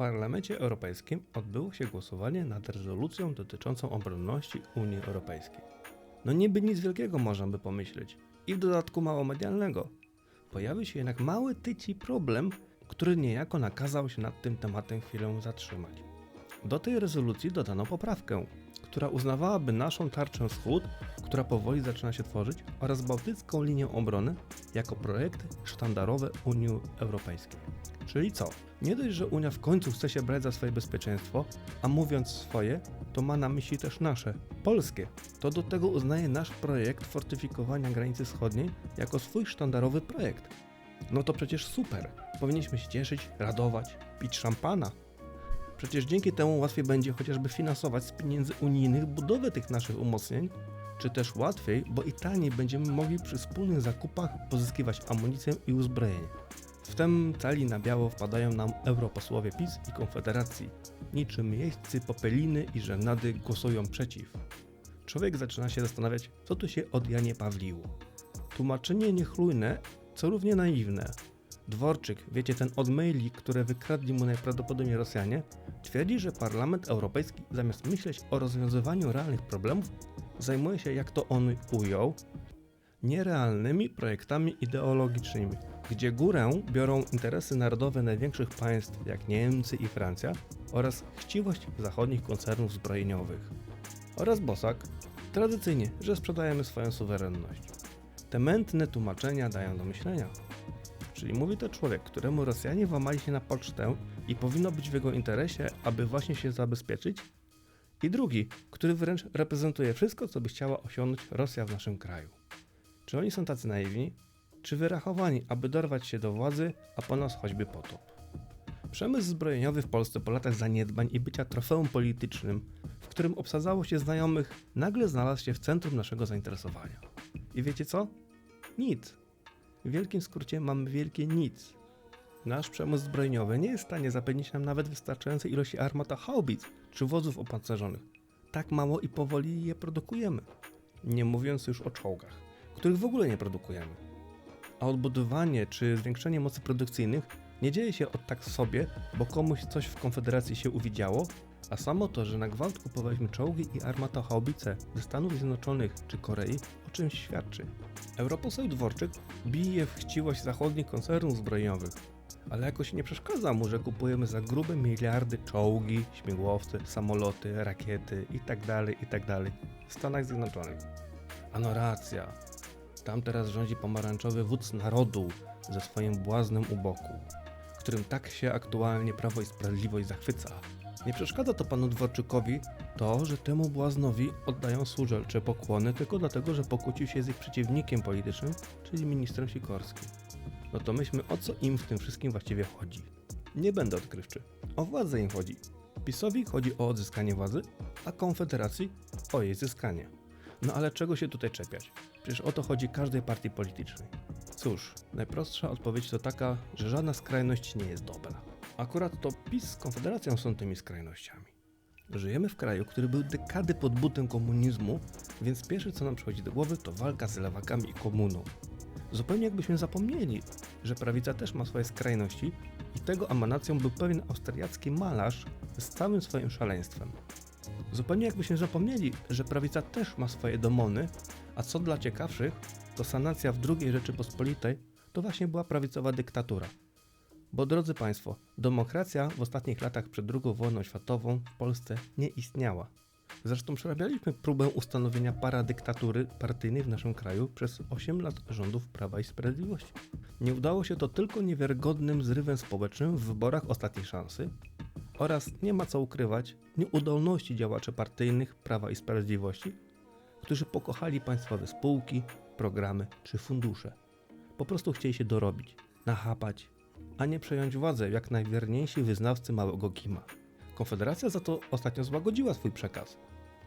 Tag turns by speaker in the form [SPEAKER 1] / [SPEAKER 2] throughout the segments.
[SPEAKER 1] Parlamencie Europejskim odbyło się głosowanie nad rezolucją dotyczącą obronności Unii Europejskiej. No niby nic wielkiego można by pomyśleć i w dodatku mało medialnego. Pojawił się jednak mały tyci problem, który niejako nakazał się nad tym tematem chwilę zatrzymać. Do tej rezolucji dodano poprawkę, która uznawałaby naszą tarczę wschód, która powoli zaczyna się tworzyć, oraz bałtycką linię obrony jako projekt sztandarowy Unii Europejskiej. Czyli co? Nie dość, że Unia w końcu chce się brać za swoje bezpieczeństwo, a mówiąc swoje, to ma na myśli też nasze, polskie. To do tego uznaje nasz projekt fortyfikowania granicy wschodniej jako swój sztandarowy projekt. No to przecież super. Powinniśmy się cieszyć, radować, pić szampana. Przecież dzięki temu łatwiej będzie chociażby finansować z pieniędzy unijnych budowę tych naszych umocnień, czy też łatwiej, bo i taniej będziemy mogli przy wspólnych zakupach pozyskiwać amunicję i uzbrojenie. W tym cali na biało wpadają nam europosłowie PiS i Konfederacji. Niczym jeźdźcy popeliny i żenady głosują przeciw. Człowiek zaczyna się zastanawiać, co tu się od Janie Pawliło. Tłumaczenie niechlujne, co równie naiwne. Dworczyk, wiecie ten od maili, które wykradli mu najprawdopodobniej Rosjanie, twierdzi, że Parlament Europejski zamiast myśleć o rozwiązywaniu realnych problemów, zajmuje się, jak to on ujął, nierealnymi projektami ideologicznymi, gdzie górę biorą interesy narodowe największych państw jak Niemcy i Francja oraz chciwość zachodnich koncernów zbrojeniowych. Oraz Bosak, tradycyjnie, że sprzedajemy swoją suwerenność. Te mętne tłumaczenia dają do myślenia. Czyli mówi to człowiek, któremu Rosjanie włamali się na pocztę i powinno być w jego interesie, aby właśnie się zabezpieczyć, i drugi, który wręcz reprezentuje wszystko, co by chciała osiągnąć Rosja w naszym kraju. Czy oni są tacy naiwni, czy wyrachowani, aby dorwać się do władzy, a po nas choćby potop? Przemysł zbrojeniowy w Polsce po latach zaniedbań i bycia trofeum politycznym, w którym obsadzało się znajomych, nagle znalazł się w centrum naszego zainteresowania. I wiecie co? Nic. W wielkim skrócie mamy wielkie nic. Nasz przemysł zbrojeniowy nie jest w stanie zapewnić nam nawet wystarczającej ilości armata haubic czy wozów opancerzonych. Tak mało i powoli je produkujemy. Nie mówiąc już o czołgach, których w ogóle nie produkujemy. A odbudowanie czy zwiększenie mocy produkcyjnych nie dzieje się od tak sobie, bo komuś coś w Konfederacji się uwidziało, a samo to, że na gwałt kupowaliśmy czołgi i armata haubice ze Stanów Zjednoczonych czy Korei, o czymś świadczy. Europoseł Dworczyk bije w chciwość zachodnich koncernów zbrojeniowych, ale jakoś nie przeszkadza mu, że kupujemy za grube miliardy czołgi, śmigłowce, samoloty, rakiety itd., itd. w Stanach Zjednoczonych. Ano racja, tam teraz rządzi pomarańczowy wódz narodu ze swoim błaznem u boku, którym tak się aktualnie Prawo i Sprawiedliwość zachwyca. Nie przeszkadza to panu Dworczykowi to, że temu błaznowi oddają służelcze pokłony tylko dlatego, że pokłócił się z ich przeciwnikiem politycznym, czyli ministrem Sikorskim. No to myślmy, o co im w tym wszystkim właściwie chodzi. Nie będę odkrywczy. O władzę im chodzi. PiSowi chodzi o odzyskanie władzy, a Konfederacji o jej zyskanie. No ale czego się tutaj czepiać? Przecież o to chodzi każdej partii politycznej. Cóż, najprostsza odpowiedź to taka, że żadna skrajność nie jest dobra. Akurat to PiS z Konfederacją są tymi skrajnościami. Żyjemy w kraju, który był dekady pod butem komunizmu, więc pierwsze co nam przychodzi do głowy to walka z lewakami i komuną. Zupełnie jakbyśmy zapomnieli, że prawica też ma swoje skrajności i tego emanacją był pewien austriacki malarz z całym swoim szaleństwem. Zupełnie jakbyśmy zapomnieli, że prawica też ma swoje demony, a co dla ciekawszych, to sanacja w II Rzeczypospolitej to właśnie była prawicowa dyktatura. Bo drodzy Państwo, demokracja w ostatnich latach przed II wojną światową w Polsce nie istniała. Zresztą przerabialiśmy próbę ustanowienia paradyktatury partyjnej w naszym kraju przez 8 lat rządów Prawa i Sprawiedliwości. Nie udało się to tylko niewiarygodnym zrywem społecznym w wyborach ostatniej szansy oraz nie ma co ukrywać nieudolności działaczy partyjnych Prawa i Sprawiedliwości, którzy pokochali państwowe spółki, programy czy fundusze. Po prostu chcieli się dorobić, nachapać, a nie przejąć władzę jak najwierniejsi wyznawcy małego Kima. Konfederacja za to ostatnio złagodziła swój przekaz.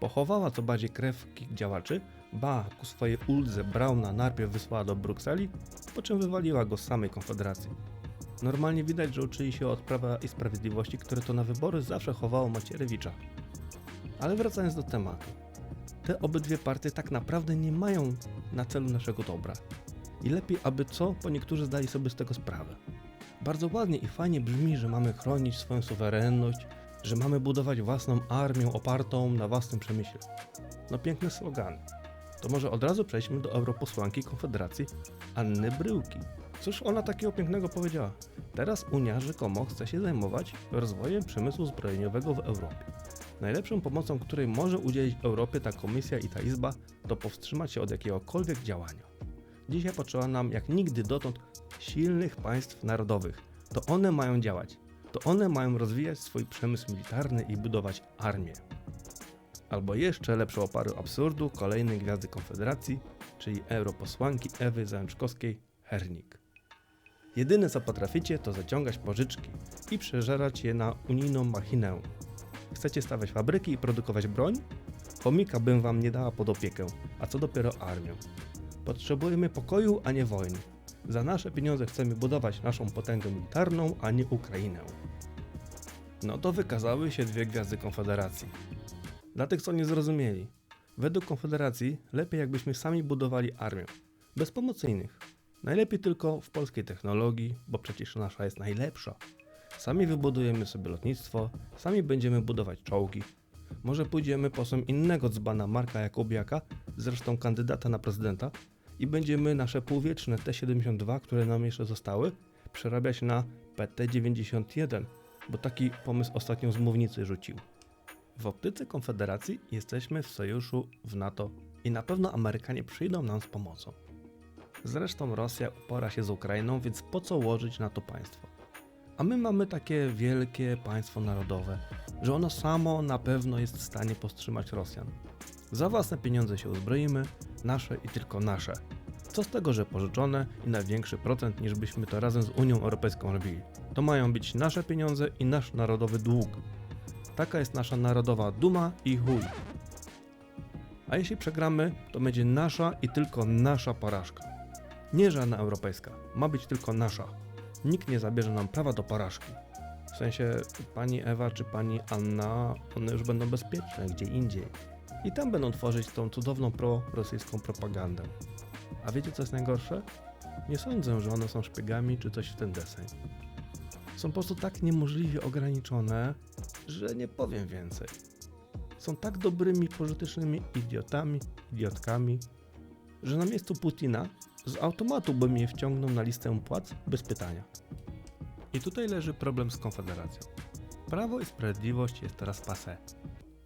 [SPEAKER 1] Pochowała co bardziej krew działaczy, ba, ku swojej uldze Brauna najpierw wysłała do Brukseli, po czym wywaliła go z samej Konfederacji. Normalnie widać, że uczyli się od Prawa i Sprawiedliwości, które to na wybory zawsze chowało Macierewicza. Ale wracając do tematu. Te obydwie partie tak naprawdę nie mają na celu naszego dobra. I lepiej, aby co, bo niektórzy zdali sobie z tego sprawę. Bardzo ładnie i fajnie brzmi, że mamy chronić swoją suwerenność, że mamy budować własną armię opartą na własnym przemyśle. No piękne slogany. To może od razu przejdźmy do europosłanki Konfederacji Anny Bryłki. Cóż ona takiego pięknego powiedziała? Teraz Unia rzekomo chce się zajmować rozwojem przemysłu zbrojeniowego w Europie. Najlepszą pomocą, której może udzielić Europie ta komisja i ta izba, to powstrzymać się od jakiegokolwiek działania. Dzisiaj potrzeba nam jak nigdy dotąd silnych państw narodowych. To one mają działać. To one mają rozwijać swój przemysł militarny i budować armię. Albo jeszcze lepsze opary absurdu kolejnej gwiazdy Konfederacji, czyli europosłanki Ewy Zajączkowskiej-Hernik. Jedyne co potraficie to zaciągać pożyczki i przeżerać je na unijną machinę. Chcecie stawiać fabryki i produkować broń? Chomika bym wam nie dała pod opiekę, a co dopiero armię. Potrzebujemy pokoju, a nie wojny. Za nasze pieniądze chcemy budować naszą potęgę militarną, a nie Ukrainę. No to wykazały się dwie gwiazdy Konfederacji. Dla tych, co nie zrozumieli, według Konfederacji lepiej jakbyśmy sami budowali armię, bez pomocy innych. Najlepiej tylko w polskiej technologii, bo przecież nasza jest najlepsza. Sami wybudujemy sobie lotnictwo, sami będziemy budować czołgi. Może pójdziemy posłem innego dzbana Marka Jakubiaka, zresztą kandydata na prezydenta, i będziemy nasze półwieczne T-72, które nam jeszcze zostały, przerabiać na PT-91, bo taki pomysł ostatnio z mównicy rzucił. W optyce Konfederacji jesteśmy w sojuszu w NATO i na pewno Amerykanie przyjdą nam z pomocą. Zresztą Rosja upora się z Ukrainą, więc po co łożyć na to państwo? A my mamy takie wielkie państwo narodowe, że ono samo na pewno jest w stanie powstrzymać Rosjan. Za własne pieniądze się uzbroimy, nasze i tylko nasze. Co z tego, że pożyczone i na większy procent niż byśmy to razem z Unią Europejską robili? To mają być nasze pieniądze i nasz narodowy dług. Taka jest nasza narodowa duma i chuj. A jeśli przegramy, to będzie nasza i tylko nasza porażka. Nie żadna europejska, ma być tylko nasza. Nikt nie zabierze nam prawa do porażki. W sensie pani Ewa czy pani Anna, one już będą bezpieczne gdzie indziej. I tam będą tworzyć tą cudowną pro-rosyjską propagandę. A wiecie co jest najgorsze? Nie sądzę, że one są szpiegami czy coś w ten deseń. Są po prostu tak niemożliwie ograniczone, że nie powiem więcej. Są tak dobrymi, pożytecznymi idiotami, idiotkami, że na miejscu Putina z automatu bym je wciągnął na listę płac bez pytania. I tutaj leży problem z Konfederacją. Prawo i Sprawiedliwość jest teraz passe.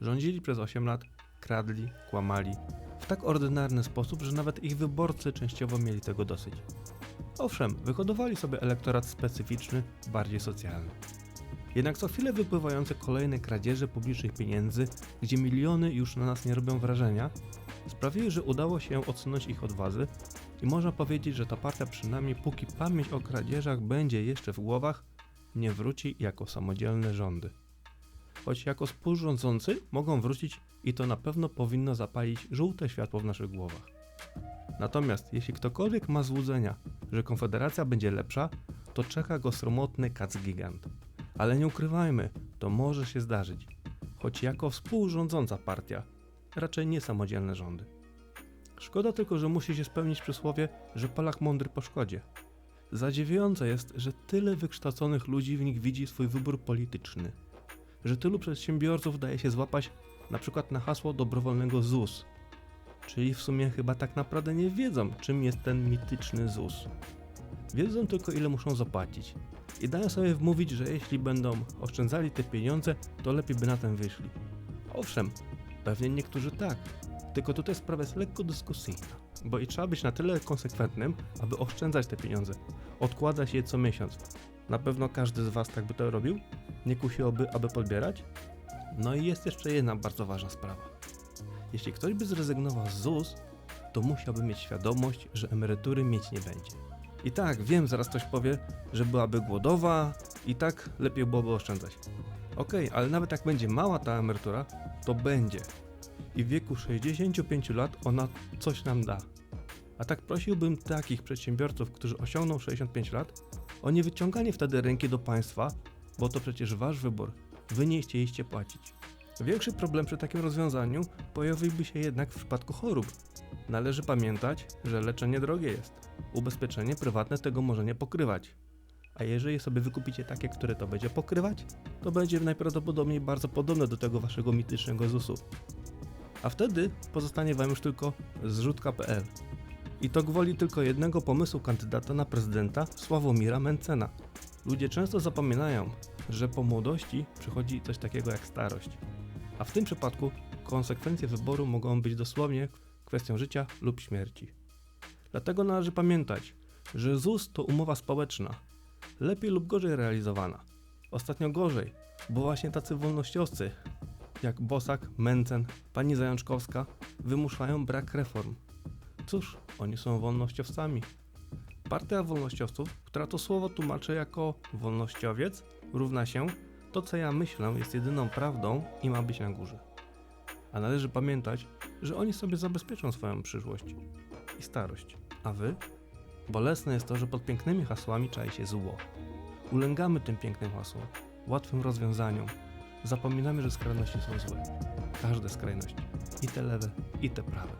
[SPEAKER 1] Rządzili przez 8 lat, kradli, kłamali w tak ordynarny sposób, że nawet ich wyborcy częściowo mieli tego dosyć. Owszem, wyhodowali sobie elektorat specyficzny, bardziej socjalny. Jednak co chwilę wypływające kolejne kradzieże publicznych pieniędzy, gdzie miliony już na nas nie robią wrażenia, sprawiły, że udało się odsunąć ich od władzy i można powiedzieć, że ta partia przynajmniej póki pamięć o kradzieżach będzie jeszcze w głowach, nie wróci jako samodzielne rządy. Choć jako współrządzący mogą wrócić i to na pewno powinno zapalić żółte światło w naszych głowach. Natomiast jeśli ktokolwiek ma złudzenia, że Konfederacja będzie lepsza, to czeka go sromotny kac gigant. Ale nie ukrywajmy, to może się zdarzyć. Choć jako współrządząca partia, raczej nie samodzielne rządy. Szkoda tylko, że musi się spełnić przysłowie, że Polak mądry po szkodzie. Zadziwiające jest, że tyle wykształconych ludzi w nich widzi swój wybór polityczny. Że tylu przedsiębiorców daje się złapać na przykład na hasło dobrowolnego ZUS. Czyli w sumie chyba tak naprawdę nie wiedzą, czym jest ten mityczny ZUS. Wiedzą tylko, ile muszą zapłacić. I dają sobie wmówić, że jeśli będą oszczędzali te pieniądze, to lepiej by na tym wyszli. Owszem, pewnie niektórzy tak, tylko tutaj sprawa jest lekko dyskusyjna, bo i trzeba być na tyle konsekwentnym, aby oszczędzać te pieniądze, odkładać je co miesiąc. Na pewno każdy z Was tak by to robił? Nie kusiłoby, aby podbierać? No i jest jeszcze jedna bardzo ważna sprawa. Jeśli ktoś by zrezygnował z ZUS, to musiałby mieć świadomość, że emerytury mieć nie będzie. I tak, wiem, zaraz ktoś powie, że byłaby głodowa i tak lepiej byłoby oszczędzać. Okej, ale nawet jak będzie mała ta emerytura, to będzie. I w wieku 65 lat ona coś nam da. A tak prosiłbym takich przedsiębiorców, którzy osiągną 65 lat, o niewyciąganie wtedy ręki do państwa, bo to przecież wasz wybór. Wy nie chcieliście płacić. Większy problem przy takim rozwiązaniu pojawiłby się jednak w przypadku chorób. Należy pamiętać, że leczenie drogie jest. Ubezpieczenie prywatne tego może nie pokrywać. A jeżeli sobie wykupicie takie, które to będzie pokrywać, to będzie najprawdopodobniej bardzo podobne do tego waszego mitycznego ZUS-u. A wtedy pozostanie wam już tylko zrzutka.pl. I to gwoli tylko jednego pomysłu kandydata na prezydenta Sławomira Mencena. Ludzie często zapominają, że po młodości przychodzi coś takiego jak starość. A w tym przypadku konsekwencje wyboru mogą być dosłownie kwestią życia lub śmierci. Dlatego należy pamiętać, że ZUS to umowa społeczna, lepiej lub gorzej realizowana. Ostatnio gorzej, bo właśnie tacy wolnościowcy jak Bosak, Mencen, pani Zajączkowska wymuszają brak reform. Cóż, oni są wolnościowcami. Partia wolnościowców, która to słowo tłumaczy jako wolnościowiec, równa się to, co ja myślę, jest jedyną prawdą i ma być na górze. A należy pamiętać, że oni sobie zabezpieczą swoją przyszłość i starość. A wy? Bolesne jest to, że pod pięknymi hasłami czai się zło. Ulęgamy tym pięknym hasłom, łatwym rozwiązaniom. Zapominamy, że skrajności są złe. Każde skrajności. I te lewe, i te prawe.